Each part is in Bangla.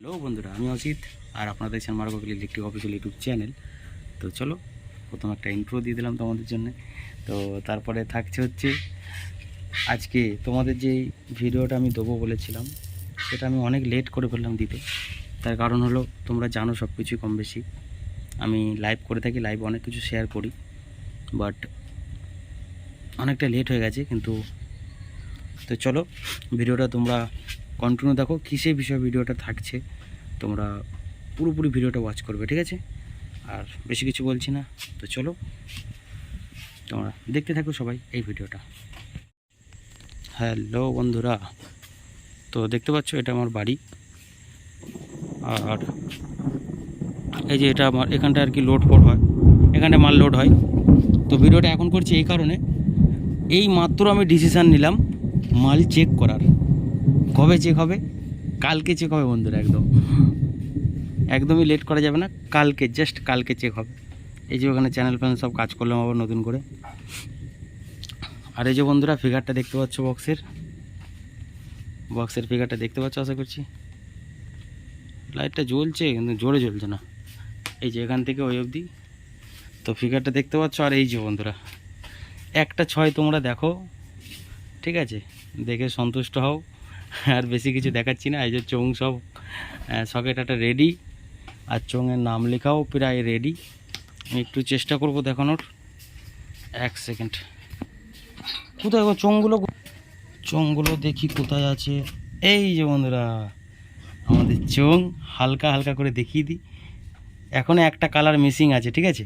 হ্যালো বন্ধুরা, আমি অসিত আর আপনারা দেখছেন মার্গোগিল ইলেকট্রিক অফিসিয়াল ইউটিউব চ্যানেল তো চলো, প্রথম একটা ইন্ট্রো দিয়ে দিলাম তোমাদের জন্য। তো তারপরে থাকছে হচ্ছে, আজকে তোমাদের যে ভিডিওটা আমি দেবো বলেছিলাম, সেটা আমি অনেক লেট করে ফেললাম দিতে। তার কারণ হলো, তোমরা জানো সব কিছুই কম বেশি। আমি লাইভ করে থাকি লাইভ অনেক কিছু শেয়ার করি। বাট অনেকটা লেট হয়ে গেছে, কিন্তু তো চলো, ভিডিওটা তোমরা কন্টিনিউ দেখো কিসের বিষয়ে ভিডিওটা থাকছে, তোমরা পুরোপুরি ভিডিওটা ওয়াচ করবে, ঠিক আছে? আর বেশি কিছু বলছি না, তো চলো, তোমরা দেখতে থাকো সবাই এই ভিডিওটা হ্যালো বন্ধুরা, তো দেখতে পাচ্ছ এটা আমার বাড়ি, আর এই যে এটা আমার এখানটা আর কি লোড ফোড হয় এখানটা মাল লোড হয়। তো ভিডিওটা এখন করছি এই কারণে, এই মাত্র আমি ডিসিশান নিলাম মাল চেক করার। কবে চেক হবে? কালকে চেক হবে বন্ধুরা, একদম। একদমই লেট করা যাবে না, কালকে জাস্ট কালকে চেক হবে। এই যে ওখানে চ্যানেল ফ্যানেল সব কাজ করলাম আবার নতুন করে। আর এই যে বন্ধুরা ফিগারটা দেখতে পাচ্ছ বক্সের বক্সের ফিগারটা দেখতে পাচ্ছ, আশা করছি? লাইটটা জ্বলছে, কিন্তু জোরে জ্বলছে না। এই যে এখান থেকে ওই অবধি। তো ফিগারটা দেখতে পাচ্ছ, আর এই যে বন্ধুরা, একটা ছয় তোমরা দেখো, ঠিক আছে? দেখে সন্তুষ্ট হও। আর বেশি কিছু দেখাচ্ছি না, এই যে চোং সব সকেট একটা রেডি আর চোঙের নাম লেখাও প্রায় রেডি আমি একটু চেষ্টা করব দেখানোর। এক সেকেন্ড কোথায় চোঙগুলো? চোঙগুলো দেখি কোথায় আছে। এই যে বন্ধুরা, আমাদের চোং হালকা হালকা করে দেখিয়ে দিই। এখনও একটা কালার মিসিং আছে, ঠিক আছে?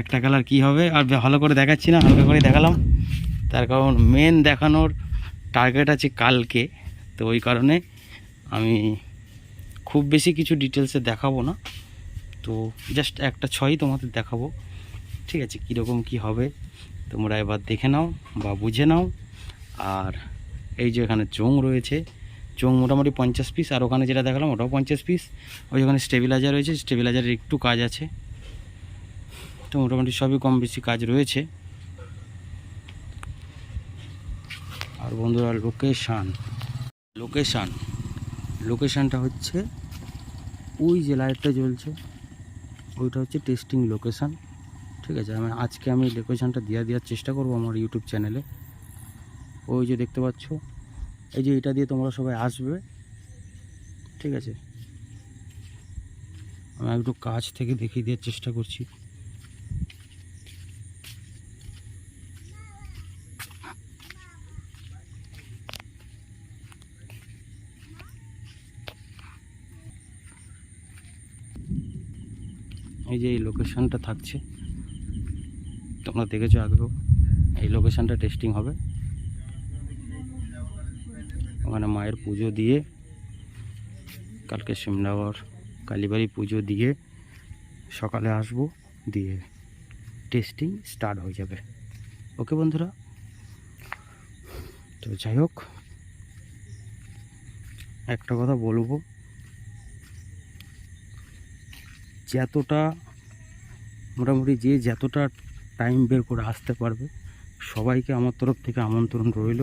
একটা কালার কি হবে? আর ভালো করে দেখাচ্ছি না, হালকা করে দেখালাম। তার কারণ মেন দেখানোর টার্গেট আছে কালকে, তো ওই কারণে আমি খুব বেশি কিছু ডিটেলসে দেখাবো না। তো জাস্ট একটা ছয়ই তোমাদের দেখাবো। ঠিক আছে, কীরকম কি হবে, তোমরা এবার দেখে নাও বা বুঝে নাও। আর এই যে এখানে চোং রয়েছে চোং মোটামুটি পঞ্চাশ পিস আর ওখানে যেটা দেখালাম ওটাও পঞ্চাশ পিস ওই ওখানে স্টেবিলাইজার রয়েছে স্টেবিলাইজারের একটু কাজ আছে। তো মোটামুটি সবই কম বেশি কাজ রয়েছে। আর বন্ধুরা লোকেশান লোকেশান লোকেশানটা হচ্ছে ওই যে লাইটটা জ্বলছে, ওইটা হচ্ছে টেস্টিং লোকেশান ঠিক আছে, আমি আজকে আমি লোকেশানটা দিয়ে দেওয়ার চেষ্টা করব আমার ইউটিউব চ্যানেলে ওই যে দেখতে পাচ্ছ, এই যে এটা দিয়ে তোমরা সবাই আসবে। ঠিক আছে, আমি একটু কাছ থেকে দেখিয়ে দেওয়ার চেষ্টা করছি। এই যে এই লোকেশানটা থাকছে, তোমরা দেখেছ আগেও, এই লোকেশানটা টেস্টিং হবে। ওখানে মায়ের পুজো দিয়ে, কালকে সিমনাগর কালীবাড়ি পুজো দিয়ে সকালে আসব, দিয়ে টেস্টিং স্টার্ট হয়ে যাবে। ওকে বন্ধুরা? তো যাই হোক, একটা কথা বলব যতটা মোটামুটি যে যতটা টাইম বের করে আসতে পারবে, সবাইকে আমার তরফ থেকে আমন্ত্রণ রইল।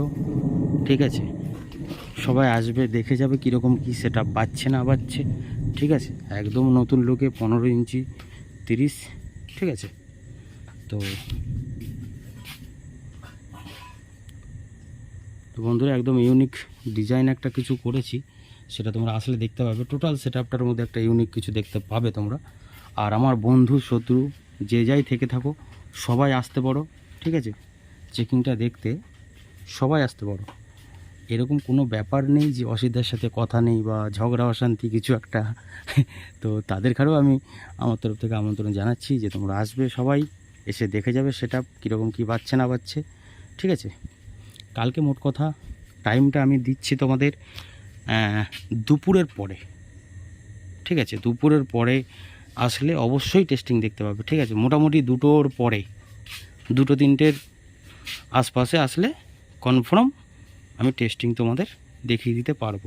ঠিক আছে? সবাই আসবে, দেখে যাবে কীরকম কী সেটা বাজছে না বাজছে ঠিক আছে? একদম নতুন লোকে পনেরো ইঞ্চি, তিরিশ, ঠিক আছে? তো তো বন্ধুরা, একদম ইউনিক ডিজাইন একটা কিছু করেছি। সেটা তোমরা আসলে দেখতে পাবে। টোটাল সেট আপটার মধ্যে একটা ইউনিক কিছু দেখতে পাবে তোমরা। আর আমার বন্ধু, শত্রু, যে যাই থেকে থাকো, সবাই আসতে পারো, ঠিক আছে? চেকিংটা দেখতে সবাই আসতে পারো। এরকম কোনো ব্যাপার নেই যে অসিদ্ধার সাথে কথা নেই বা ঝগড়া, অশান্তি কিছু একটা। তো তাদের কারেও আমি আমার তরফ থেকে আমন্ত্রণ জানাচ্ছি যে তোমরা আসবে সবাই, এসে দেখে যাবে সেটা কীরকম কী বাচ্ছে না বাচ্ছে, ঠিক আছে? কালকে মোট কথা টাইমটা আমি দিচ্ছি তোমাদের। দুপুরের পরে। ঠিক আছে, দুপুরের পরে আসলে অবশ্যই টেস্টিং দেখতে পাবে। ঠিক আছে, মোটামুটি দুটোর পরে, দুটো তিনটের আশপাশে আসলে কনফার্ম আমি টেস্টিং তোমাদের দেখিয়ে দিতে পারব।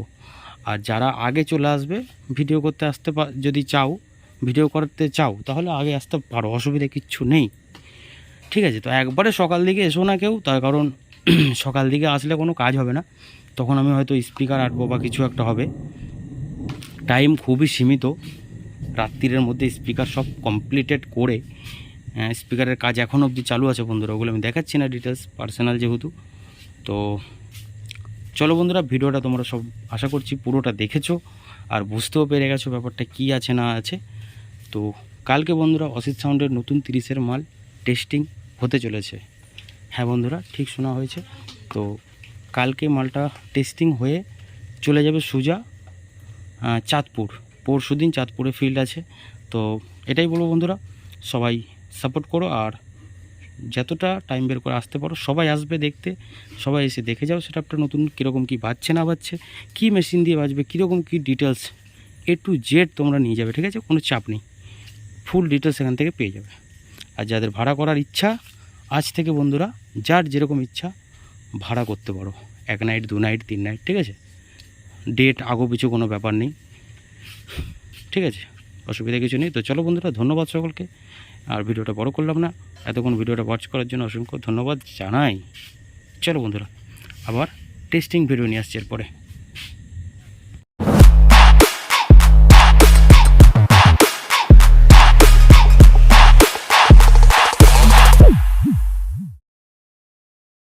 আর যারা আগে চলে আসবে ভিডিও করতে আসতে যদি চাও ভিডিও করতে চাও, তাহলে আগে আসতে পারো, অসুবিধা কিচ্ছু নেই। ঠিক আছে, তো একবারে সকাল দিকে এসো না কেউ, তার কারণ সকাল দিকে আসলে কোনো কাজ হবে না। তখন আমি হয়তো স্পিকার আঁটবো বা কিছু একটা হবে। টাইম খুবই সীমিত। রাত্রিরের মধ্যে স্পিকার সব কমপ্লিটেড করে স্পিকারের কাজ এখন অবধি চালু আছে বন্ধুরা, ওগুলো আমি দেখাচ্ছি না ডিটেলস পার্সোনাল যেহেতু। তো চলো বন্ধুরা, ভিডিওটা তোমরা সব আশা করছি পুরোটা দেখেছ আর বুঝতেও পেরে গেছো ব্যাপারটা কি আছে না আছে। তো কালকে বন্ধুরা অসিত সাউন্ডের নতুন তিরিশের মাল টেস্টিং হতে চলেছে। হ্যাঁ বন্ধুরা, ঠিক শোনা হয়েছে। তো কালকে মালটা টেস্টিং হয়ে চলে যাবে সুজা চাঁদপুর। পরশু দিন চাঁদপুরে ফিল্ড আছে। তো এটাই বলব বন্ধুরা, সবাই সাপোর্ট করো আর যতটা টাইম বের করে আসতে পারো, সবাই আসবে দেখতে, সবাই এসে দেখে যাও সেটা একটা নতুন কীরকম কী বাজছে, না বাজছে, কী মেশিন দিয়ে বাজবে, কীরকম কী ডিটেলস এ টু জেড তোমরা নিয়ে যাবে, ঠিক আছে? কোনো চাপ নেই। ফুল ডিটেলস এখান থেকে পেয়ে যাবে। আর যাদের ভাড়া করার ইচ্ছা, আজ থেকে বন্ধুরা, যার যেরকম ইচ্ছা ভাড়া করতে পারো। এক নাইট দু নাইট তিন নাইট ঠিক আছে? ডেট আগো পিছু কোনো ব্যাপার নেই। ঠিক আছে? অসুবিধা কিছু নেই। তো চলো বন্ধুরা, ধন্যবাদ সকলকে। আর ভিডিওটা বড় করলাম না। এতক্ষণ ভিডিওটা ওয়াচ করার জন্য অসংখ্য ধন্যবাদ জানাই। চলো বন্ধুরা, আবার টেস্টিং ভিডিও নিয়ে আসছে এরপরে।